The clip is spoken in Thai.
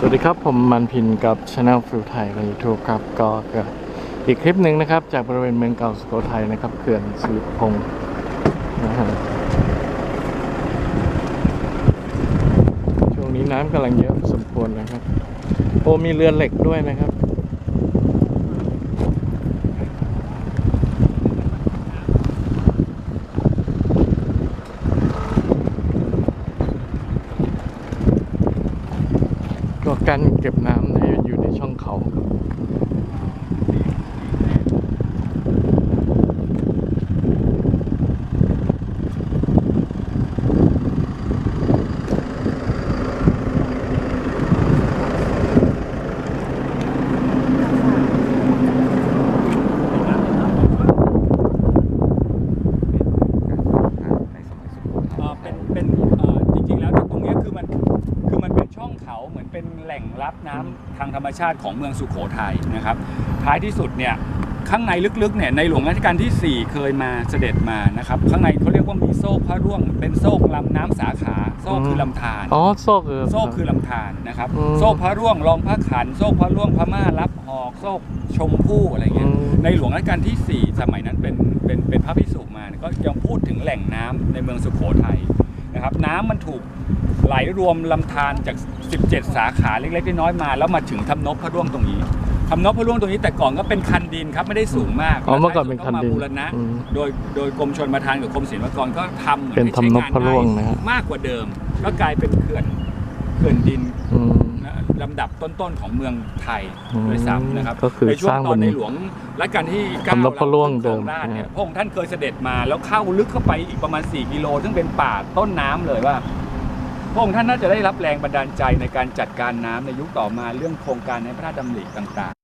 สวัสดีครับ ผมมันพินกับช anel ฟิลไทยใน YouTube ครับ ก็เกิดอีกคลิปหนึ่งนะครับ จากบริเวณเมืองเก่าสุโขทัยนะครับเขื่อนสุริพงศ์นะฮะช่วงนี้น้ำกำลังเยอะสมควรนะครับ โอ้มีเรือเหล็กด้วยนะครับ การเก็บน้ำให้อยู่ในช่องเขาครับในสมัยสุโขทัย เอ่อเป็นเป็นเอ่อจริงๆแล้วตรงเนี้ยคือมันคือมันเป็นช่อง เขาเหมือนเป็นแหล่งรับน้ำทางธรรมชาติของเมืองสุโขทัยนะครับ ท้ายที่สุดเนี่ยข้างในลึกๆเนี่ยในหลวงรัชกาลที่ 4 เคยมาเสด็จมานะครับ ข้างในเขาเรียกว่ามีโซ่พระร่วง เป็นโซ่ลำน้ำสาขา โซ่คือลำธารอ๋อโซ่คือโซ่คือลำธารนะครับอืมโซ่พระร่วงรองพระขัน โซ่พระร่วงพม่ารับหอกโซ่ชมพู่อะไรเงี้ยอืมในหลวงรัชกาลที่ 4 สมัยนั้นเป็นเป็นเป็นพระพิสุมาเนี่ยก็ยังพูดถึงแหล่งน้ำในเมืองสุโขทัยนะครับ น้ำมันถูก ไหลรวมลำธารจาก 17 สาขาเล็กๆน้อยๆมา แล้วมาถึงทำนบพระร่วงตรงนี้ทำนบพระร่วงตรงนี้แต่ก่อนก็เป็นคันดินครับไม่ได้สูงมากอ๋อเมื่อก่อนเป็นคันดินแล้วท้ายสุดก็มาบูรณะอืม โดยโดยกรมชลประทานกับกรมศิลปากรก็ทำหมือเป็นให้ใช้ทำนบงาพระร่วงได้นะฮะ มากกว่าเดิม ก็กลายเป็นเขื่อนเขื่อนดิน อืม นะลำดับต้นๆของเมืองไทยอืมด้วยซ้ำนะครับก็คือในช่วสงร้างตอนบนในหลวงรัชกาลที่เก้าทำนบพระร่วงขึ้นเดิมครอราชย์เนี่ยนะฮะพระองค์ท่านเคยเสด็จมาแล้วเข้าลึกเข้าไปอีกประมาณ 4 กิโล ซึ่งเป็นป่าต้นน้ำเลยว่าพ ระองค์ท่านน่าจะได้รับแรงบันดาลใจในการจัดการน้ำในยุคต่อมาเรื่องโครงการในพระราชดำริต่าง